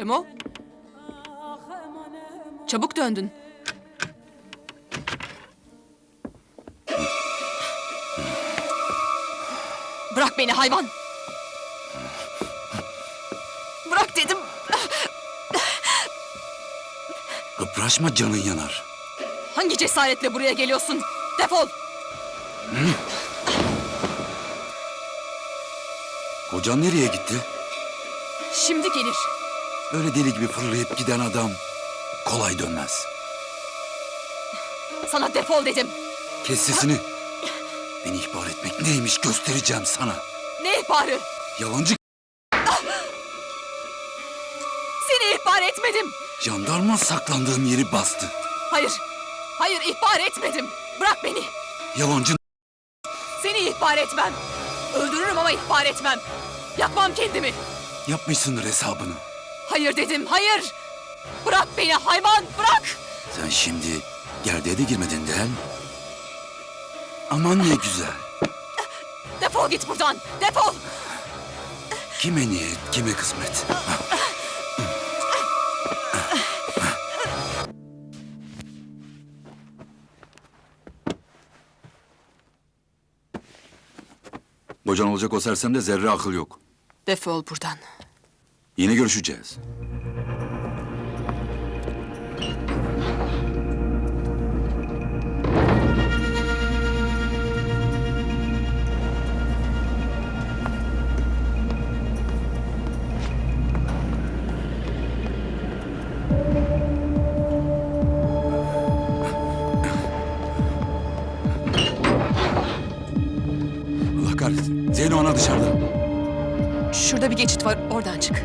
Cemo? Çabuk döndün. Bırak beni hayvan. Bırak dedim. Kıpraşma canın yanar. Hangi cesaretle buraya geliyorsun? Defol. Kocan nereye gitti? Şimdi gelir. Böyle deli gibi fırlayıp giden adam kolay dönmez. Sana defol dedim. Kes sesini. Beni ihbar etmek neymiş göstereceğim sana. Ne ihbarı? Yalancı Seni ihbar etmedim. jandarma saklandığım yeri bastı. Hayır. Hayır ihbar etmedim. Bırak beni. Yalancı Seni ihbar etmem. Öldürürüm ama ihbar etmem. Yakmam kendimi. yapmışsındır hesabını. Hayır dedim, hayır. Bırak beni hayvan, bırak. Sen şimdi gerdeğe de girmedin değil mi? Aman ne güzel. Defol git buradan, defol. Kime niyet, kime kısmet. Bocan olacak o sersemde zerre akıl yok. Defol buradan. Yine görüşeceğiz. Allah kahretsin. Zeyno ana dışarıda. Şurada bir geçit var, oradan çık.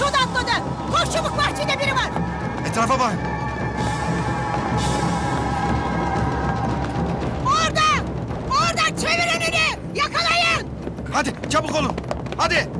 Kaçıyordu atladı. Koş çabuk bahçede biri var. Etrafa bak. Orada! Orada çevir önünü! Yakalayın! Hadi çabuk olun. Hadi.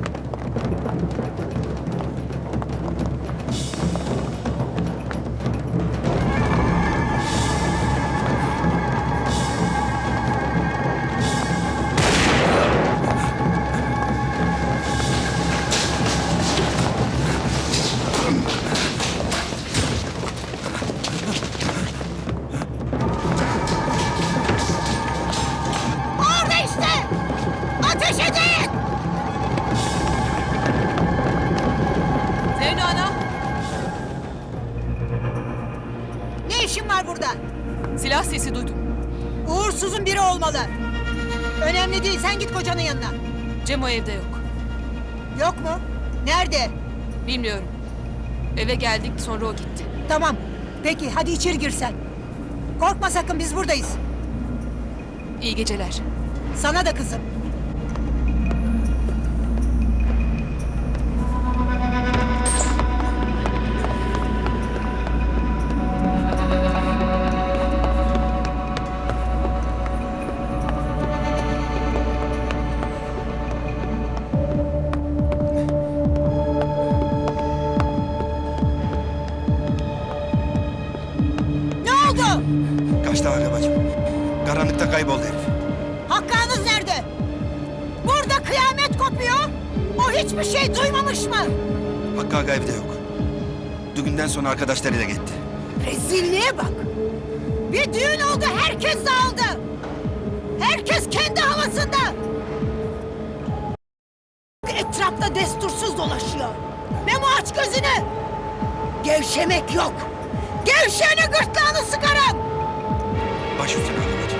Ne işin var burada? silah sesi duydum. Uğursuzun biri olmalı. Önemli değil sen git kocanın yanına. Cemo evde yok. Yok mu? Nerede? Bilmiyorum. Eve geldik, sonra o gitti. Tamam. Peki hadi içeri gir sen. Korkma sakın biz buradayız. İyi geceler. Sana da kızım. Kaçtı agabacım. Karanlıkta kayboldu herif. Hakkınız nerede? Burada kıyamet kopuyor. O hiçbir şey duymamış mı? Hakkı aga evde yok. Düğünden sonra arkadaşlarıyla gitti. Rezilliğe bak. Bir düğün oldu herkes dağıldı. Herkes kendi havasında. Etrafta destursuz dolaşıyor. Memo aç gözünü. Gevşemek yok. Gevşeğini gırtlağını sıkarım. бачу в тебе роботі.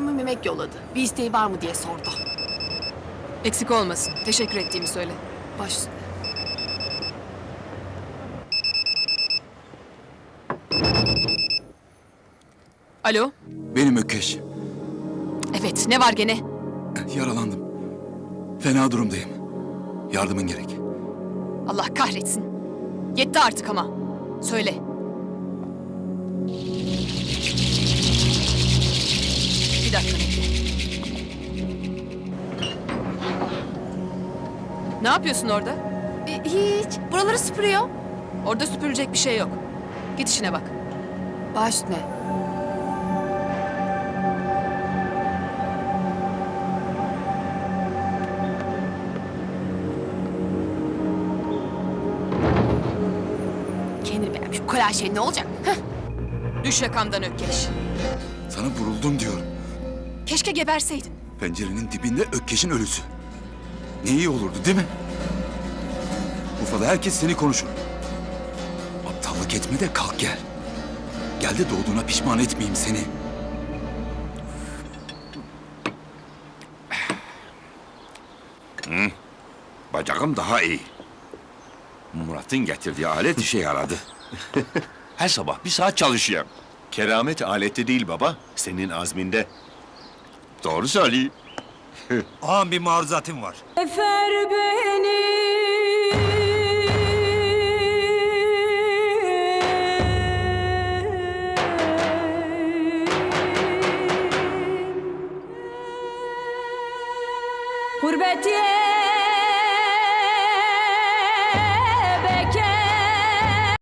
Agabacım. yemek yolladı. Bir isteği var mı diye sordu. Eksik olmasın. Teşekkür ettiğimi söyle. Baş üstüne. Alo? Benim Ökkeş. Evet, ne var gene? Yaralandım. Fena durumdayım. Yardımın gerek. Allah kahretsin. Yetti artık ama. Söyle. Bir dakika bekle. Ne yapıyorsun orada? E, hiç. Buraları süpürüyor. Orada süpürecek bir şey yok. Git işine bak. Baş üstüne. Kendini beğenmiş. Bu kadar şey ne olacak? Heh. Düş yakamdan Ökkeş. Sana vuruldum diyorum. Keşke geberseydin. Pencerenin dibinde Ökkeş'in ölüsü. Ne iyi olurdu değil mi? Urfa'da herkes seni konuşur. Aptallık etme de kalk gel. Gel de doğduğuna pişman etmeyeyim seni. Bacağım daha iyi. Murat'ın getirdiği alet işe yaradı. Her sabah bir saat çalışıyorum. Keramet alette değil baba, senin azminde. Doğru söyleyeyim. Ağam bir maruzatim var. Efer beni